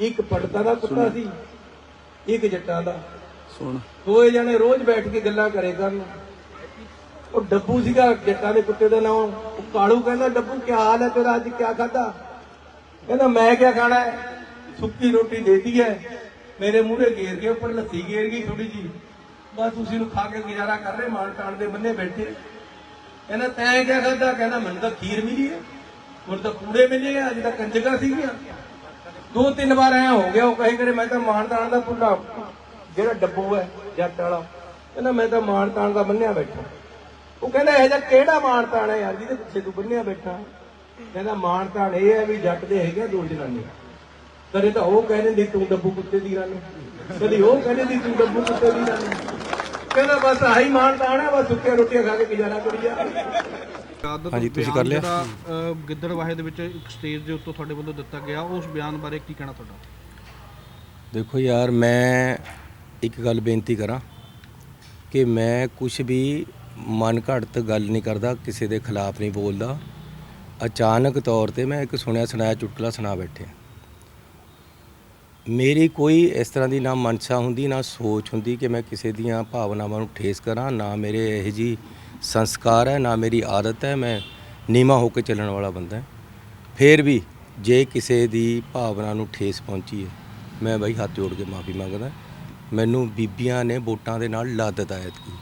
ਇੱਕ ਪੰਡਤਾਂ ਦਾ ਕੁੱਤਾ ਸੀ ਇੱਕ ਜੱਟਾਂ ਦਾ। ਸੁਣ। ਦੋਏ ਜਣੇ ਰੋਜ਼ ਬੈਠ ਕੇ ਗੱਲਾਂ ਕਰੇ ਕਰਨ। ਉਹ ਡੱਬੂ ਸੀਗਾ ਜੱਟਾਂ ਦੇ ਕੁੱਤੇ ਦਾ ਨਾਮ। ਉਹ ਕਾਲੂ ਕਹਿੰਦਾ ਡੱਬੂ ਕੀ ਹਾਲ ਹੈ ਤੇਰਾ? ਅੱਜ ਕੀ ਖਾਦਾ ਕਹਿੰਦਾ ਮੈਂ ਕੀ ਖਾਣਾ ਹੈ? ਸੁੱਕੀ ਰੋਟੀ ਦੇਤੀ ਹੈ ਮੇਰੇ ਮੂਹਰੇ ਗੇਰ ਕੇ ਉੱਪਰ ਲੱਸੀ ਗੇਰ ਗਈ ਥੋੜੀ ਜੀ ਬਸ ਤੁਸੀਂ ਨੂੰ ਖਾ ਕੇ ਗੁਜ਼ਾਰਾ ਕਰ ਰਹੇ ਮਾਨ ਟਾਣ ਦੇ ਬੰਨੇ ਬੈਠੇ। ਕਹਿੰਦਾ ਤੈਂ ਕੀ ਖਾਦਾ ਕਹਿੰਦਾ ਮੈਨੂੰ ਤਾਂ ਖੀਰ ਮਿਲੀ ਹੈ। ਮੈਨੂੰ ਤਾਂ ਕੂੜੇ ਮਿਲੇ ਆ ਅੱਜ ਤਾਂ ਕੰਜਕਾਂ ਸੀਗੀਆਂ। ਦੋ ਤਿੰਨ ਵਾਰ ਐ ਹੋ ਗਿਆ, ਉਹ ਕਹੇ ਕਰੇ, ਮੈਂ ਤਾਂ ਮਾਨ ਤਾਣ ਦਾ ਭੁੱਲਾ ਜਿਹੜਾ ਡੱਬੂ ਹੈ, ਜੱਟ ਵਾਲਾ, ਕਹਿੰਦਾ, ਮੈਂ ਤਾਂ ਮਾਨ ਤਾਣ ਦਾ ਬੰਨਿਆ ਬੈਠਾ। ਉਹ ਕਹਿੰਦਾ, ਇਹ ਜਿਹਾ ਕਿਹੜਾ ਮਾਨ ਤਾਣ ਹੈ ਯਾਰ, ਜਿਹਦੇ ਪਿੱਛੇ ਤੂੰ ਬੰਨਿਆ ਬੈਠਾ? ਕਹਿੰਦਾ ਮਾਨ ਤਾਣ ਇਹ ਹੈ ਵੀ ਜੱਟ ਦੇ ਹੈਗੇ ਆ ਦੋ ਜਨਾਨੀ ਕਦੇ ਤਾਂ ਉਹ ਕਹਿੰਦੇ ਦੀ ਤੂੰ ਡੱਬੂ ਕੁੱਤੇ ਦੀ ਰਾਨੀ। ਕਦੇ ਉਹ ਕਹਿੰਦੇ ਦੀ ਤੂੰ ਡੱਬੂ ਕੁੱਤੇ ਦੀ ਰਾਨੀ। ਕਹਿੰਦਾ ਬਸ ਆਹੀ ਮਾਨ ਤਾਣ ਹੈ ਬਸ ਸੁੱਕੀਆਂ ਰੋਟੀਆਂ ਖਾ ਕੇ ਗੁਜ਼ਾਰਾ ਕਰੀ ਜਾ। ਹਾਂਜੀ, ਤੁਸੀਂ ਕਰ ਲਿਆ? ਜਿਹੜਾ ਗਿੱਦੜਵਾਹੇ ਦੇ ਵਿੱਚ ਇੱਕ ਸਟੇਜ ਦੇ ਉੱਤੋਂ ਤੁਹਾਡੇ ਵੱਲੋਂ ਦਿੱਤਾ ਗਿਆ ਉਸ ਬਿਆਨ ਬਾਰੇ ਕੀ ਕਹਿਣਾ ਤੁਹਾਡਾ? ਦੇਖੋ ਯਾਰ ਮੈਂ ਇੱਕ ਗੱਲ ਬੇਨਤੀ ਕਰਾਂ ਕਿ ਮੈਂ ਕੁਝ ਵੀ ਮਨ ਘੜਤ ਗੱਲ ਨਹੀਂ ਕਰਦਾ ਕਿਸੇ ਦੇ ਖਿਲਾਫ ਨਹੀਂ ਬੋਲਦਾ। ਅਚਾਨਕ ਤੌਰ ਤੇ ਮੈਂ ਇੱਕ ਸੁਣਿਆ ਸੁਣਾਇਆ ਚੁਟਕਲਾ ਸੁਣਾ ਬੈਠੇ ਮੇਰੀ ਕੋਈ ਇਸ ਤਰ੍ਹਾਂ ਦੀ ਨਾ ਮਨਸ਼ਾ ਹੁੰਦੀ, ਨਾ ਸੋਚ ਹੁੰਦੀ ਕਿ ਮੈਂ ਕਿਸੇ ਦੀਆਂ ਭਾਵਨਾਵਾਂ ਨੂੰ ਠੇਸ ਕਰਾਂ, ਨਾ ਮੇਰੇ ਇਹ ਜੀ ਸੰਸਕਾਰ ਹੈ, ਨਾ ਮੇਰੀ ਆਦਤ ਹੈ, ਮੈਂ ਨੀਮਾ ਹੋ ਕੇ ਚੱਲਣ ਵਾਲਾ ਬੰਦਾ ਹਾਂ। ਫੇਰ ਵੀ ਜੇ ਕਿਸੇ ਦੀ ਭਾਵਨਾ ਨੂੰ ਠੇਸ ਪਹੁੰਚੀ ਹੈ, ਮੈਂ ਬਈ ਹੱਥ ਜੋੜ ਕੇ ਮਾਫੀ ਮੰਗਦਾ ਮੈਨੂੰ ਬੀਬੀਆਂ ਨੇ ਵੋਟਾਂ ਦੇ ਨਾਲ ਲੱਦ ਦਿੱਤਾ। ਐਤਕੀ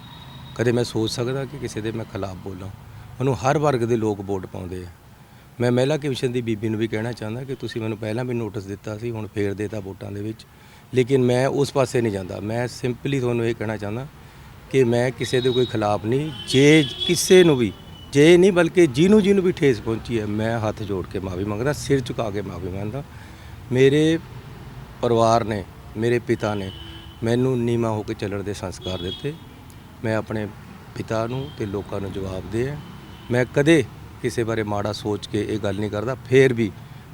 ਕਦੇ ਮੈਂ ਸੋਚ ਸਕਦਾ ਕਿ ਕਿਸੇ ਦੇ ਮੈਂ ਖਿਲਾਫ ਬੋਲਾਂ। ਮੈਨੂੰ ਹਰ ਵਰਗ ਦੇ ਲੋਕ ਵੋਟ ਪਾਉਂਦੇ ਆ। ਮੈਂ ਮਹਿਲਾ ਕਮਿਸ਼ਨ ਦੀ ਬੀਬੀ ਨੂੰ ਵੀ ਕਹਿਣਾ ਚਾਹੁੰਦਾ ਕਿ ਤੁਸੀਂ ਮੈਨੂੰ ਪਹਿਲਾਂ ਵੀ ਨੋਟਿਸ ਦਿੱਤਾ ਸੀ, ਹੁਣ ਫੇਰ ਦੇਤਾ ਵੋਟਾਂ ਦੇ ਵਿੱਚ। ਲੇਕਿਨ ਮੈਂ ਉਸ ਪਾਸੇ ਨਹੀਂ ਜਾਂਦਾ। ਮੈਂ ਸਿੰਪਲੀ ਤੁਹਾਨੂੰ ਇਹ ਕਹਿਣਾ ਚਾਹੁੰਦਾ ਕਿ ਮੈਂ ਕਿਸੇ ਦੇ ਕੋਈ ਖਿਲਾਫ ਨਹੀਂ, ਜੇ ਕਿਸੇ ਨੂੰ ਵੀ, ਜੇ ਨਹੀਂ ਬਲਕਿ ਜਿਹਨੂੰ ਜਿਹਨੂੰ ਵੀ ਠੇਸ ਪਹੁੰਚੀ ਹੈ, ਮੈਂ ਹੱਥ ਜੋੜ ਕੇ ਮਾਫੀ ਮੰਗਦਾ, ਸਿਰ ਝੁਕਾ ਕੇ ਮਾਫੀ ਮੰਗਦਾ। ਮੇਰੇ ਪਰਿਵਾਰ ਨੇ, ਮੇਰੇ ਪਿਤਾ ਨੇ ਮੈਨੂੰ ਨੀਮਾ ਹੋ ਕੇ ਚੱਲਣ ਦੇ ਸੰਸਕਾਰ ਦਿੱਤੇ। ਮੈਂ ਆਪਣੇ ਪਿਤਾ ਨੂੰ ਤੇ ਲੋਕਾਂ ਨੂੰ ਜਵਾਬ ਦੇ ਮੈਂ ਕਦੇ ਕਿਸੇ ਬਾਰੇ ਮਾੜਾ ਸੋਚ ਕੇ ਇਹ ਗੱਲ ਨਹੀਂ ਕਰਦਾ, ਫੇਰ ਵੀ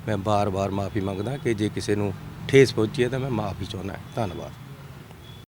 ਮੈਂ ਬਾਰ-ਬਾਰ ਮਾਫੀ ਮੰਗਦਾ ਕਿ ਜੇ ਕਿਸੇ ਨੂੰ ਠੇਸ ਪਹੁੰਚੀ ਹੈ ਤਾਂ ਮੈਂ ਮਾਫੀ ਚਾਹੁੰਦਾ ਧੰਨਵਾਦ।